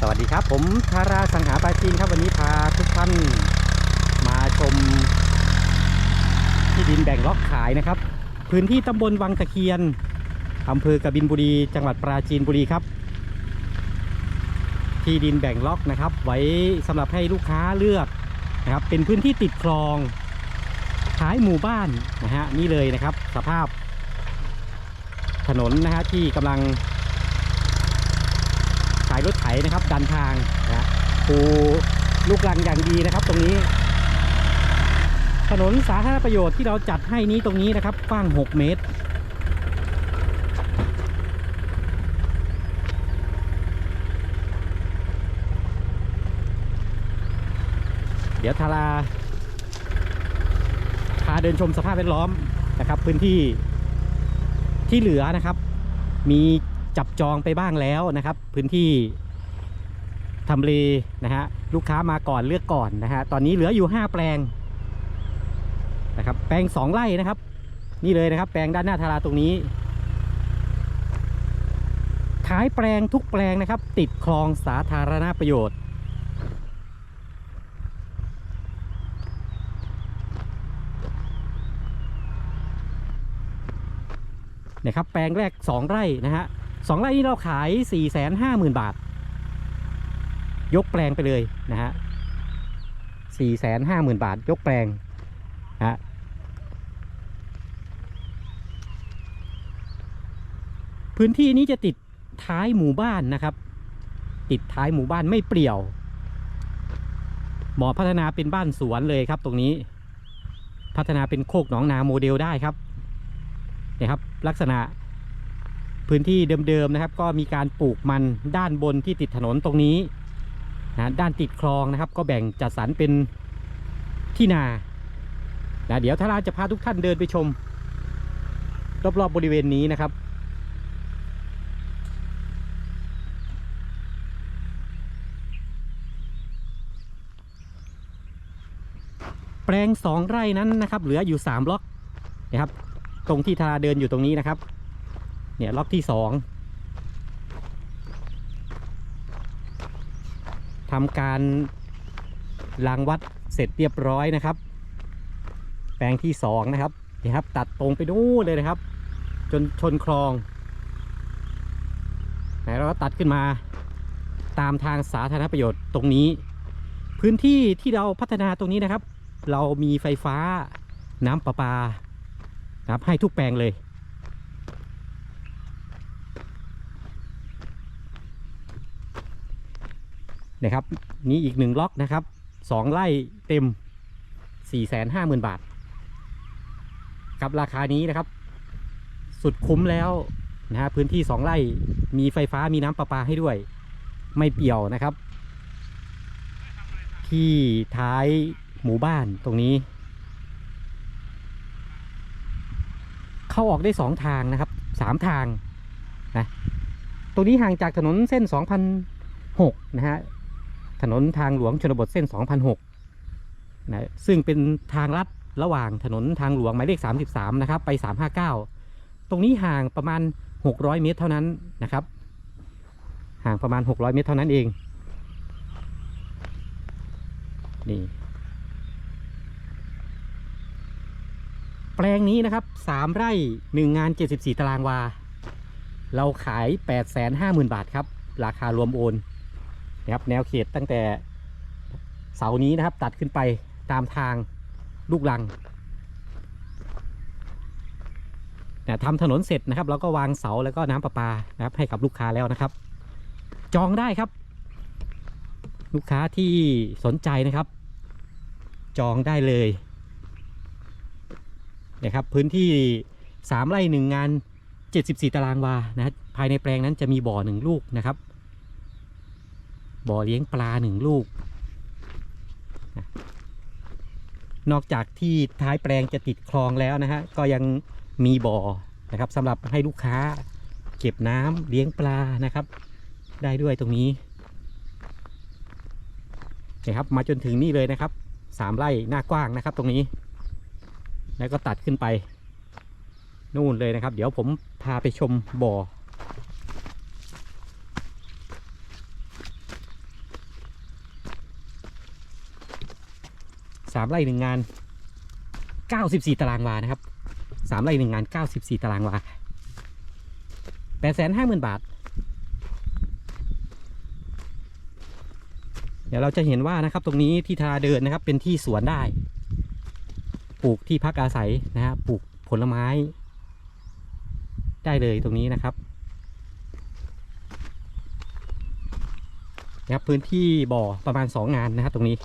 สวัสดีครับ ผมธาราสังหาปาจีนครับวันนี้พาทุกท่านมาชมที่ดินแบ่งล็อกขายนะครับ พื้นที่ตำบลวังตะเคียนอำเภอกบินบุรี จังหวัดปราจีนบุรีครับ ที่ดินแบ่งล็อกนะครับ ไว้สำหรับให้ลูกค้าเลือกนะครับ เป็นพื้นที่ติดคลองท้ายหมู่บ้านนะฮะนี่เลยนะครับ สภาพถนนนะฮะที่กำลังายรถไถนะครับ ดันทางนะปูลูกรังอย่างดีนะครับ ตรงนี้ ถนนสาธารณประโยชน์ที่เราจัดให้นี้ตรงนี้นะครับกว้าง 6 เมตร เดี๋ยวทาราพาเดินชมสภาพแวดล้อมนะครับ พื้นที่ที่เหลือนะครับ มี จับจองไปบ้างแล้วนะครับ พื้นที่ทำเลนะฮะลูกค้ามาก่อนเลือกก่อนนะฮะตอนนี้เหลืออยู่ 5 แปลงนะครับแปลง 2 ไร่นะครับ นี่เลยนะครับ แปลงด้านหน้าทาราตรงนี้ท้ายแปลงทุกแปลงนะครับ ติดคลองสาธารณประโยชน์นะครับแปลงแรก 2 ไร่นะฮะ สองไร่นี้เราขาย 4 5 0 0 0 0 บาท ยกแปลงไปเลยนะฮะ4 5 0 0 0 0 บาท ยกแปลงฮะพื้นที่นี้จะติดท้ายหมู่บ้านนะครับ ติดท้ายหมู่บ้านไม่เปลี่ยวหมอพัฒนาเป็นบ้านสวนเลยครับ ตรงนี้ พัฒนาเป็นโคกหนองนาโมเดลได้ครับเนี่ยครับ ลักษณะ พื้นที่เดิมๆนะครับ ก็มีการปลูกมันด้านบนที่ติดถนนตรงนี้นะด้านติดคลองนะครับ ก็แบ่งจัดสรรเป็นที่นานะเดี๋ยวถ้าราจะพาทุกท่านเดินไปชม รอบๆบบริเวณนี้นะครับ แปลงสองไร่นั้นนะครับ เหลืออยู่สามล็อกนะครับ ตรงที่ทาราเดินอยู่ตรงนี้นะครับ เนี่ยล็อกที่สองทำการลางวัดเสร็จเรียบร้อยนะครับ แปลงที่สองนะครับนี่ครับ ตัดตรงไปนู่นเลยนะครับ จนชนคลองไหนเราก็ตัดขึ้นมาตามทางสาธารณประโยชน์ตรงนี้ พื้นที่ที่เราพัฒนาตรงนี้นะครับ เรามีไฟฟ้าน้ำประปานะครับให้ทุกแปลงเลย นะครับนี่อีกหนึ่งล็อกนะครับสองไร่เต็ม4ี่แสนห้าหมื่นบาท กับราคานี้นะครับ สุดคุ้มแล้วนะฮะพื้นที่สองไร่มีไฟฟ้ามีน้ำประปาให้ด้วย ไม่เปี่ยวนะครับ ที่ท้ายหมู่บ้านตรงนี้ เข้าออกได้สองทางนะครับสามทางนะตรงนี้ห่างจากถนนเส้น 2006 นะฮะ ถนนทางหลวงชนบทเส้น 2006นะซึ่งเป็นทางลัดระหว่างถนนทางหลวงหมายเลข 33 นะครับ ไป 359 ตรงนี้ห่างประมาณ 600 เมตรเท่านั้นนะครับ ห่างประมาณ 600 เมตรเท่านั้นเอง นี่ แปลงนี้นะครับ 3 ไร่ 1 งาน 74 ตารางวา เราขาย 850,000 บาทครับ ราคารวมโอน นะครับแนวเขตตั้งแต่เสานี้นะครับ ตัดขึ้นไปตามทางลูกลังนะทำถนนเสร็จนะครับเราก็วางเสาแล้วก็น้ำประปานะครับ ให้กับลูกค้าแล้วนะครับ จองได้ครับ ลูกค้าที่สนใจนะครับ จองได้เลยนะครับพื้นที่ 3ไร่1งาน 74 ตารางวานะภายในแปลงนั้นจะมีบ่อหนึ่งลูกนะครับ บ่อเลี้ยงปลาหนึ่งลูก นอกจากที่ท้ายแปลงจะติดคลองแล้วนะฮะ ก็ยังมีบ่อนะครับสำหรับให้ลูกค้าเก็บน้ำเลี้ยงปลานะครับ ได้ด้วยตรงนี้นะครับมาจนถึงนี่เลยนะครับสามไร่หน้ากว้างนะครับ ตรงนี้ แล้วก็ตัดขึ้นไป นู่นเลยนะครับ เดี๋ยวผมพาไปชมบ่อ สามไร่หนึ่งงานเก้าสิบสี่ตารางวานะครับสามไร่หนึ่งงานเก้าสิบสี่ตารางวาแปดแสนห้าหมื่นบาท เดี๋ยวเราจะเห็นว่านะครับตรงนี้ที่ทาเดินนะครับเป็นที่สวนได้ ปลูกที่พักอาศัยนะฮะปลูกผลไม้ ได้เลยตรงนี้นะครับนะครับพื้นที่บ่อประมาณสองงานนะครับตรงนี้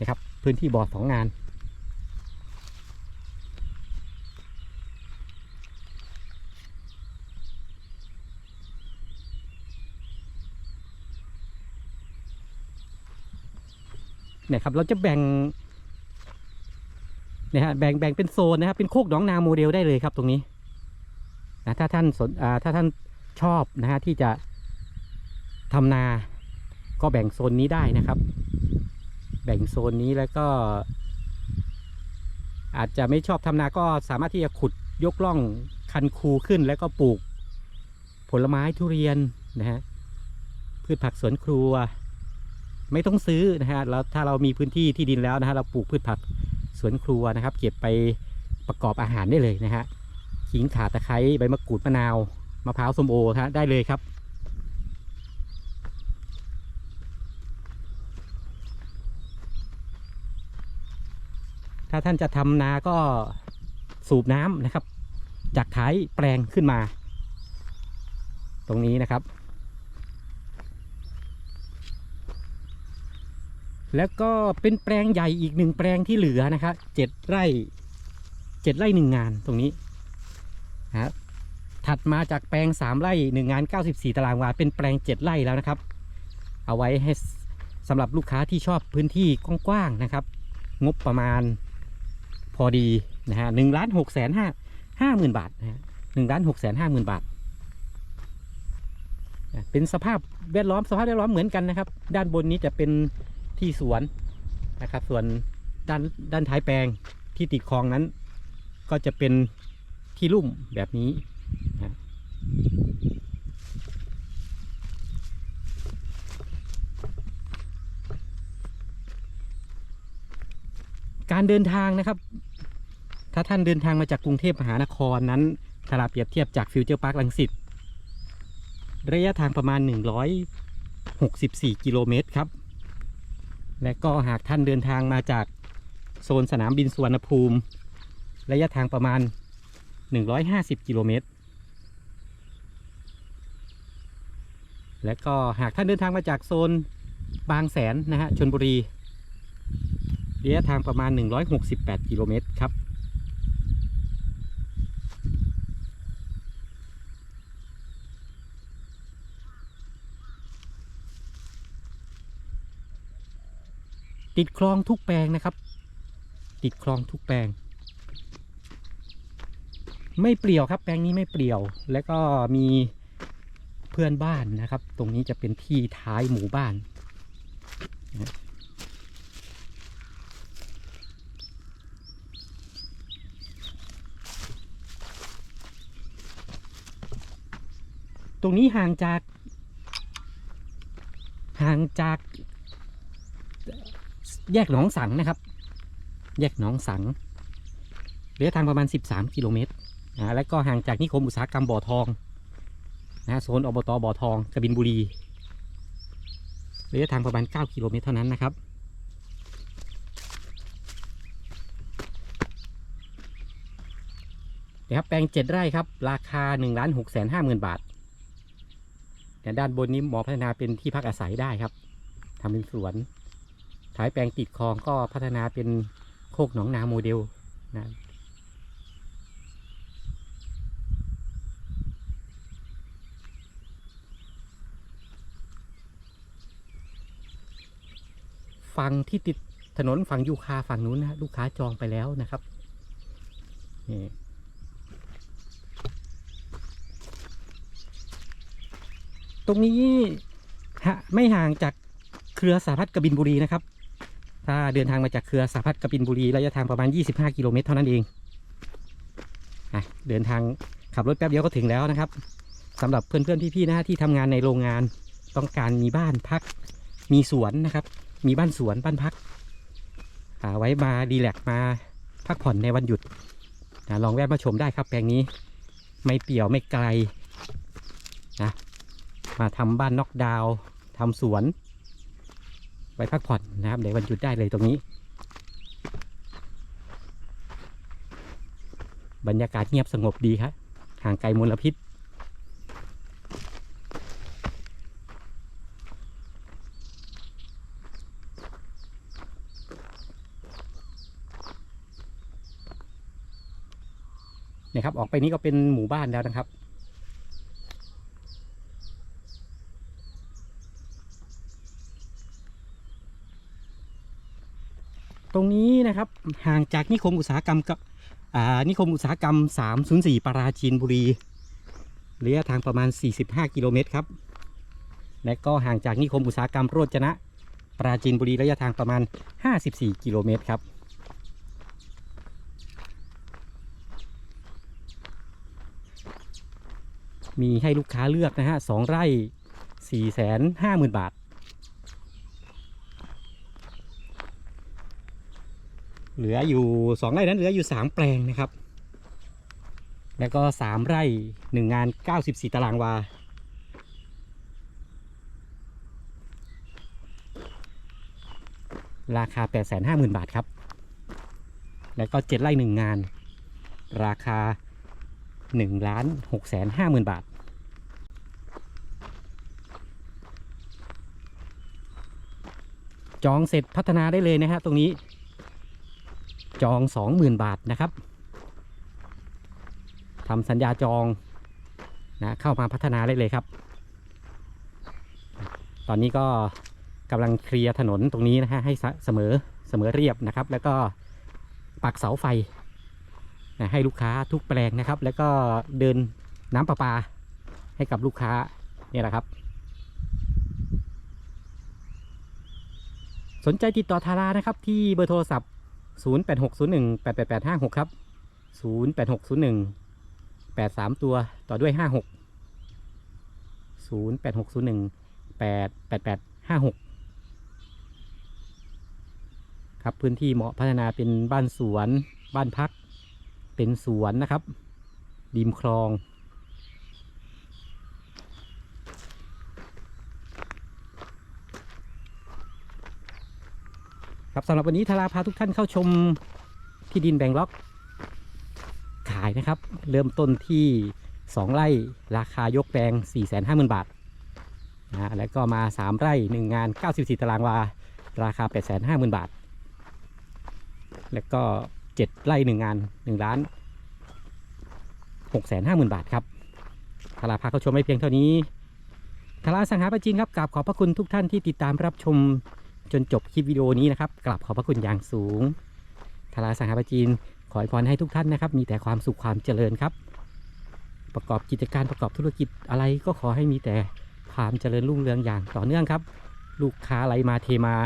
นะครับ พื้นที่บ่อสองงาน เนี่ยครับเราจะแบ่งเนี่ยฮะแบ่งแบ่งเป็นโซนนะครับเป็นโคกหนองนาโมเดลได้เลยครับตรงนี้นะถ้าท่านสนอ่าถ้าท่านชอบนะฮะที่จะทำนาก็แบ่งโซนนี้ได้นะครับ แบ่งโซนนี้แล้วก็ อาจจะไม่ชอบทำนาก็สามารถที่จะขุดยกล่องคันคูขึ้นแล้วก็ปลูก ผลไม้ทุเรียนนะฮะพืชผักสวนครัว ไม่ต้องซื้อนะฮะแล้วถ้าเรามีพื้นที่ที่ดินแล้วนะฮะเราปลูกพืชผักสวนครัวนะครับ เก็บไปประกอบอาหารได้เลยนะฮะขิงข่าตะไคร้ใบมะกรูดมะนาวมะพร้าวส้มโอฮะได้เลยครับ ถ้าท่านจะทำนาก็สูบน้ำนะครับ จากท้ายแปลงขึ้นมา ตรงนี้นะครับ แล้วก็เป็นแปลงใหญ่อีกหนึ่งแปลงที่เหลือนะครับเจ็ดไร่เจ็ดไร่หนึ่งงานตรงนี้นะฮะถัดมาจากแปลงสามไร่หนึ่งงานเก้าสิบสี่ตารางวาเป็นแปลงเจ็ดไร่แล้วนะครับ เอาไว้ให้สำหรับลูกค้าที่ชอบพื้นที่กว้างๆนะครับ งบประมาณ อดีนะฮะหนึ่งล้านหกแสนห้าห้าหมื่นบาทนะฮะหนึ่งล้านหกแสนห้าหมื่นบาท เป็นสภาพแวดล้อมสภาพแวดล้อมเหมือนกันนะครับ ด้านบนนี้จะเป็นที่สวนนะครับ ส่วนด้านด้านท้ายแปลงที่ติดคลองนั้น ก็จะเป็นที่ลุ่มแบบนี้นะการเดินทางนะครับ ถ้าท่านเดินทางมาจากกรุงเทพมหานครนั้นถ้าเราเปรียบเทียบจากฟิวเจอร์พาร์คลังสิตระยะทางประมาณ 164 กิโลเมตรครับ และก็หากท่านเดินทางมาจากโซนสนามบินสุวรรณภูมิ ระยะทางประมาณ 150 กิโลเมตร และก็หากท่านเดินทางมาจากโซนบางแสนนะฮะชนบุรี ระยะทางประมาณ 168 กิโลเมตรครับ ติดคลองทุกแปลงนะครับ ติดคลองทุกแปลง ไม่เปลี่ยวครับแปลงนี้ไม่เปลี่ยว และก็มีเพื่อนบ้านนะครับ ตรงนี้จะเป็นที่ท้ายหมู่บ้าน ตรงนี้ห่างจาก ห่างจาก แยกหนองสังนะครับ แยกหนองสังระยะทางประมาณ 13 กิโลเมตรนะและก็ห่างจากนิคมอุตสาหกรรมบ่อทองนะโซนอบตบ่อทองกบินบุรีระยะทางประมาณ 9 กิโลเมตรเท่านั้นนะครับ นะครับ แปลง 7 ไร่ครับ ราคา1ล้าน6แสน5หมื่นบาทแต่ด้านบนนี้หมอพัฒนาเป็นที่พักอาศัยได้ครับทำเป็นสวนายแปลงติดคลองก็พัฒนาเป็นโคกหนองนาโมเดลนะฝั่งที่ติดถนนฝั่งยูคาฝั่งนู้นนะลูกค้าจองไปแล้วนะครับนี่ตรงนี้ฮะไม่ห่างจากเครือสาพัฒน์กบินบุรีนะครับ ถ้าเดินทางมาจากเครือสาพัฒน์กบินบุรีระยะทางประมาณ 25 กิโลเมตรเท่านั้นเองอะเดินทางขับรถแป๊บเดียวก็ถึงแล้วนะครับสำหรับเพื่อนๆพี่ๆนะฮะที่ทำงานในโรงงานต้องการมีบ้านพัก มีสวนนะครับ มีบ้านสวนบ้านพักไว้มาดีแลกมาพักผ่อนในวันหยุดลองแวะมาชมได้ครับแปลงนี้ไม่เปี่ยวไม่ไกลนะมาทำบ้านนอกดาวทำสวน ไว้พักผ่อนนะครับในวันหยุดได้เลยตรงนี้ บรรยากาศเงียบสงบดีครับห่างไกลมลพิษนี่ยครับออกไปนี้ก็เป็นหมู่บ้านแล้วนะครับ รงนี้นะครับ ห่างจากนิคมอุตสาหกรรมกับนิคมอุตสาหกรรม 304 ปราจีนบุรีระยะทางประมาณ 45 กิโลเมตรครับ และก็ห่างจากนิคมอุตสาหกรรมโรจนะ ปราจีนบุรีระยะทางประมาณ 54 กิโลเมตรครับ มีให้ลูกค้าเลือกนะฮะสองไร่สี่แสนห้าหมื่นบาท เหลืออยู่สองไร่นั้นเหลืออยู่สามแปลงนะครับ แล้วก็สามไร่หนึ่งงานเก้าสิบสี่ตารางวา ราคาแปดแสนห้าหมื่นบาทครับ แล้วก็เจ็ดไร่หนึ่งงาน ราคาหนึ่งล้านหกแสนห้าหมื่นบาทจองเสร็จพัฒนาได้เลยนะฮะตรงนี้ จองสองหมื่นบาทนะครับทำสัญญาจองนะเข้ามาพัฒนาได้เลยครับ ตอนนี้ก็กำลังเคลียร์ถนนตรงนี้นะฮะให้เสเสมอเสมอเรียบนะครับ แล้วก็ปักเสาไฟนะให้ลูกค้าทุกแปลงนะครับ แล้วก็เดินน้ำประปาให้กับลูกค้าเนี่ยแหละครับ สนใจติดต่อทารานะครับ ที่เบอร์โทรศัพท์ 0860188856 ครับ 086018 3 ตัวต่อด้วย 56 0860188856 ครับพื้นที่เหมาะพัฒนาเป็นบ้านสวน บ้านพัก เป็นสวนนะครับริมคลอง ครับสำหรับวันนี้ทาราพาทุกท่านเข้าชมที่ดินแบ่งล็อกขายนะครับ เริ่มต้นที่ 2 ไร่ราคายกแปลง 450,000 บาทนะแล้วก็มา 3 ไร่ 1 งาน 94 ตารางวา ราคา 850,000 บาท แล้วก็ 7 ไร่ 1 งาน1ล้าน650,000 บาทครับทาราพาเข้าชมไม่เพียงเท่านี้ทาราสังหาประจินครับกราบขอบพระคุณทุกท่านที่ติดตามรับชม จนจบคลิปวิดีโอนี้นะครับกราบขอบพระคุณอย่างสูงทาราสังหาประจินขออวยพรให้ทุกท่านนะครับ มีแต่ความสุขความเจริญครับ ประกอบกิจการประกอบธุรกิจอะไรก็ขอให้มีแต่ความเจริญรุ่งเรืองอย่างต่อเนื่องครับ ลูกค้าไหลมาเทมา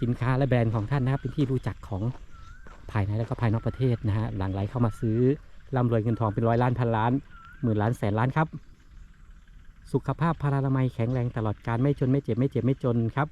สินค้าและแบรนด์ของท่านนะครับ เป็นที่รู้จักของภายในและก็ภายนอกประเทศนะฮะหลั่งไหลเข้ามาซื้อร่ำรวยเงินทองเป็นร้อยล้านพันล้านหมื่นล้านแสนล้านครับ สุขภาพพารามัยแข็งแรงตลอดการไม่จนไม่เจ็บไม่เจ็บไม่จนครับ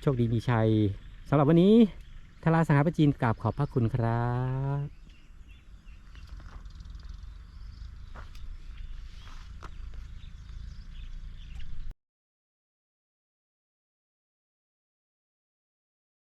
โชคดีมีชัยสำหรับวันนี้ทาราสังหาประจีนกราบขอบพระคุณครับ